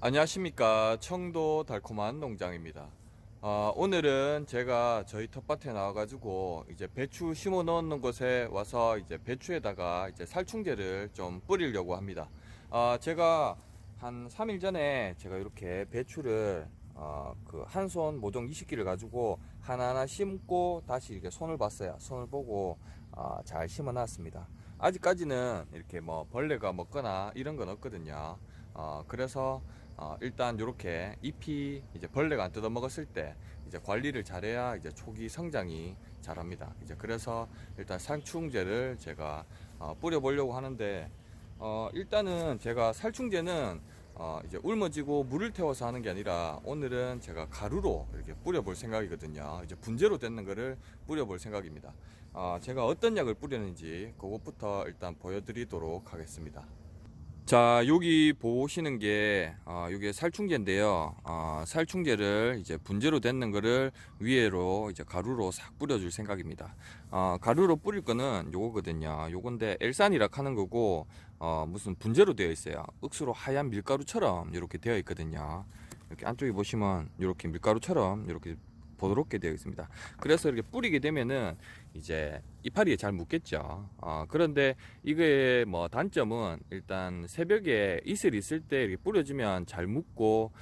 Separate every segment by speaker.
Speaker 1: 안녕하십니까. 청도 달콤한 농장입니다. 어, 오늘은 제가 저희 텃밭에 나와 가지고 이제 배추 심어 넣는 곳에 와서 이제 배추에다가 이제 살충제를 좀 뿌리려고 합니다. 어, 제가 한 3일 전에 제가 이렇게 배추를 어, 그 한 손 모종 20기를 가지고 하나하나 심고 다시 이렇게 손을 봤어요. 손을 보고 어, 잘 심어 놨습니다. 아직까지는 이렇게 뭐 벌레가 먹거나 이런 건 없거든요. 어, 그래서 어, 일단 이렇게 잎이 이제 벌레가 안 뜯어 먹었을 때 이제 관리를 잘해야 이제 초기 성장이 잘합니다. 이제 그래서 일단 살충제를 제가 어, 뿌려보려고 하는데 어, 일단은 제가 살충제는 어, 이제 울머지고 물을 태워서 하는 게 아니라 오늘은 제가 가루로 이렇게 뿌려볼 생각이거든요. 이제 분재로 되는 거를 뿌려볼 생각입니다. 어, 제가 어떤 약을 뿌리는지 그것부터 일단 보여드리도록 하겠습니다. 자, 여기 보시는 게, 어, 이게 살충제인데요. 어, 살충제를 이제 분재로 됐는 거를 위에로 이제 가루로 싹 뿌려 줄 생각입니다. 어, 가루로 뿌릴 거는 요거거든요. 요건데 엘산이라 하는 거고, 어, 무슨 분재로 되어 있어요. 억수로 하얀 밀가루처럼 이렇게 되어 있거든요. 이렇게 안쪽에 보시면 이렇게 밀가루처럼 이렇게 보드롭게 되어 있습니다. 그래서 이렇게 뿌리게 되면은 이제 이파리에 잘 묻겠죠. 어, 그런데 이거의 뭐 단점은 일단 새벽에 이슬 있을 때 이렇게 뿌려주면 잘 묻고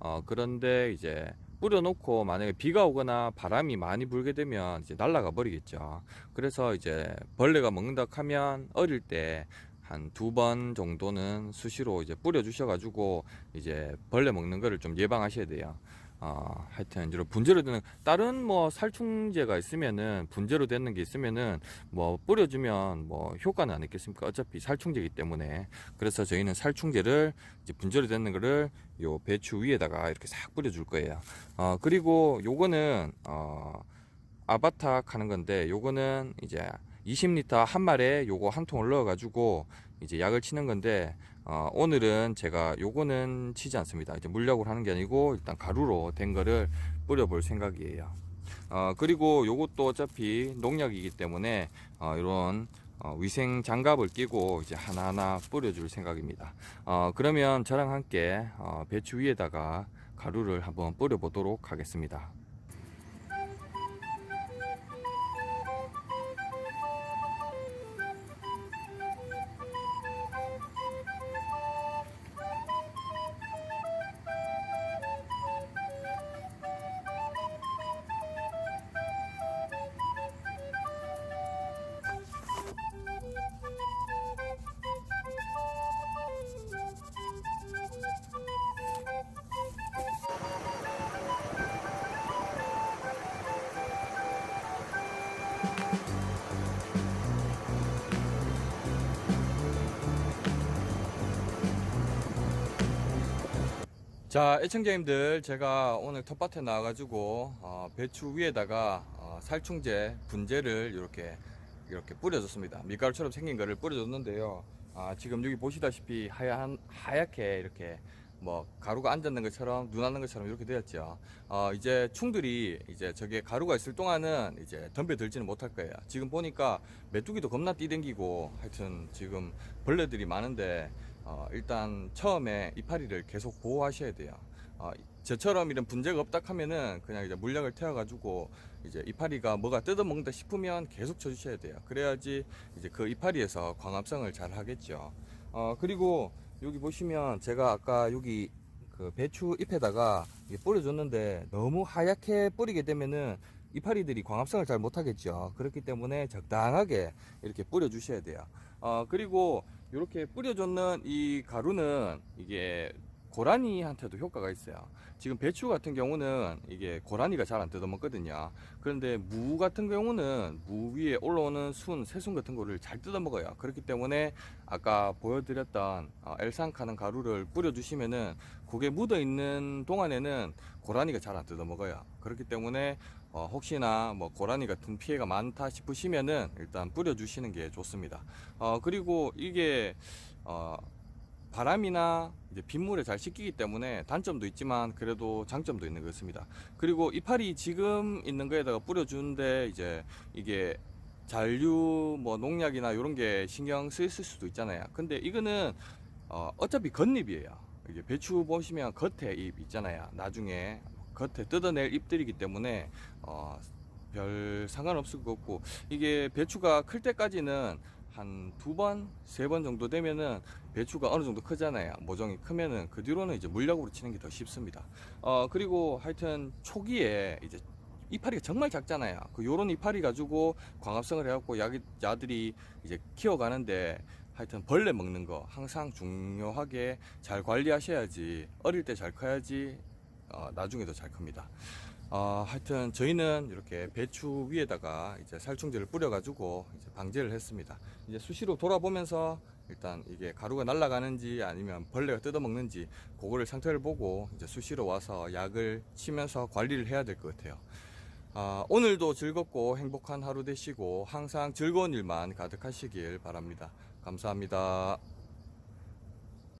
Speaker 1: 어, 그런데 이제 뿌려놓고 만약에 비가 오거나 바람이 많이 불게 되면 이제 날아가 버리겠죠. 그래서 이제 벌레가 먹는다 하면 어릴 때 한두번 정도는 수시로 이제 뿌려 주셔 가지고 이제 벌레 먹는 거를 좀 예방하셔야 돼요. 어, 하여튼 이런 분재로 되는 다른 뭐 살충제가 있으면은 분재로 되는 게 있으면은 뭐 뿌려주면 뭐 효과는 안 있겠습니까? 어차피 살충제이기 때문에 그래서 저희는 살충제를 이제 분재로 되는 거를 요 배추 위에다가 이렇게 싹 뿌려줄 거예요. 어 그리고 요거는 어 아바탁 하는 건데 요거는 이제 20리터 한 말에 요거 한 통을 넣어 가지고 이제 약을 치는 건데 어, 오늘은 제가 요거는 치지 않습니다. 이제 물약으로 하는 게 아니고 일단 가루로 된 거를 뿌려볼 생각이에요. 어, 그리고 요것도 어차피 농약이기 때문에 어, 이런 어, 위생 장갑을 끼고 이제 하나하나 뿌려줄 생각입니다. 어, 그러면 저랑 함께 어, 배추 위에다가 가루를 한번 뿌려보도록 하겠습니다. 자, 애청자님들, 제가 오늘 텃밭에 나와가지고, 어, 배추 위에다가, 어, 살충제, 분재를 이렇게, 이렇게 뿌려줬습니다. 밀가루처럼 생긴 거를 뿌려줬는데요. 아, 지금 여기 보시다시피 하얀, 하얗게 이렇게, 뭐, 가루가 앉았는 것처럼, 눈 앉는 것처럼 이렇게 되었죠. 어, 이제 충들이, 이제 저게 가루가 있을 동안은 이제 덤벼 들지는 못할 거예요. 지금 보니까 메뚜기도 겁나 뛰댕기고, 하여튼 지금 벌레들이 많은데, 어, 일단 처음에 이파리를 계속 보호하셔야 돼요. 어, 저처럼 이런 분재가 없다 하면은 그냥 이제 물약을 태워가지고 이제 이파리가 뭐가 뜯어먹는다 싶으면 계속 쳐주셔야 돼요. 그래야지 이제 그 이파리에서 광합성을 잘 하겠죠. 어, 그리고 여기 보시면 제가 아까 여기 그 배추 잎에다가 뿌려줬는데 너무 하얗게 뿌리게 되면은 이파리들이 광합성을 잘 못하겠죠. 그렇기 때문에 적당하게 이렇게 뿌려주셔야 돼요. 어, 그리고 이렇게 뿌려줬는 이 가루는 이게 고라니한테도 효과가 있어요. 지금 배추 같은 경우는 이게 고라니가 잘 안 뜯어먹거든요. 그런데 무 같은 경우는 무 위에 올라오는 순, 새순 같은 거를 잘 뜯어먹어요. 그렇기 때문에 아까 보여드렸던 어, 엘산카는 가루를 뿌려주시면은 그게 묻어있는 동안에는 고라니가 잘 안 뜯어먹어요. 그렇기 때문에 어, 혹시나 뭐 고라니 같은 피해가 많다 싶으시면은 일단 뿌려주시는 게 좋습니다. 어, 그리고 이게 어, 바람이나 이제 빗물에 잘 식히기 때문에 단점도 있지만 그래도 장점도 있는 것 같습니다. 그리고 이파리 지금 있는 거에다가 뿌려주는데 이제 이게 잔류 뭐 농약이나 이런 게 신경 쓰였을 수도 있잖아요. 근데 이거는 어, 어차피 겉잎이에요. 이게 배추 보시면 겉에 잎 있잖아요. 나중에 겉에 뜯어낼 잎들이기 때문에 어, 별 상관없을 것 같고 이게 배추가 클 때까지는 한 두 번, 세 번 정도 되면은 배추가 어느 정도 크잖아요. 모종이 크면은 그 뒤로는 이제 물약으로 치는 게 더 쉽습니다. 어, 그리고 하여튼 초기에 이제 이파리가 정말 작잖아요. 그 요런 이파리 가지고 광합성을 해갖고 야, 야들이 이제 키워가는데 하여튼 벌레 먹는 거 항상 중요하게 잘 관리하셔야지 어릴 때 잘 커야지 어, 나중에도 잘 큽니다. 어, 하여튼 저희는 이렇게 배추 위에다가 이제 살충제를 뿌려가지고 이제 방제를 했습니다. 이제 수시로 돌아보면서 일단 이게 가루가 날아가는지 아니면 벌레가 뜯어먹는지 그거를 상태를 보고 이제 수시로 와서 약을 치면서 관리를 해야 될 것 같아요. 아, 오늘도 즐겁고 행복한 하루 되시고 항상 즐거운 일만 가득하시길 바랍니다. 감사합니다.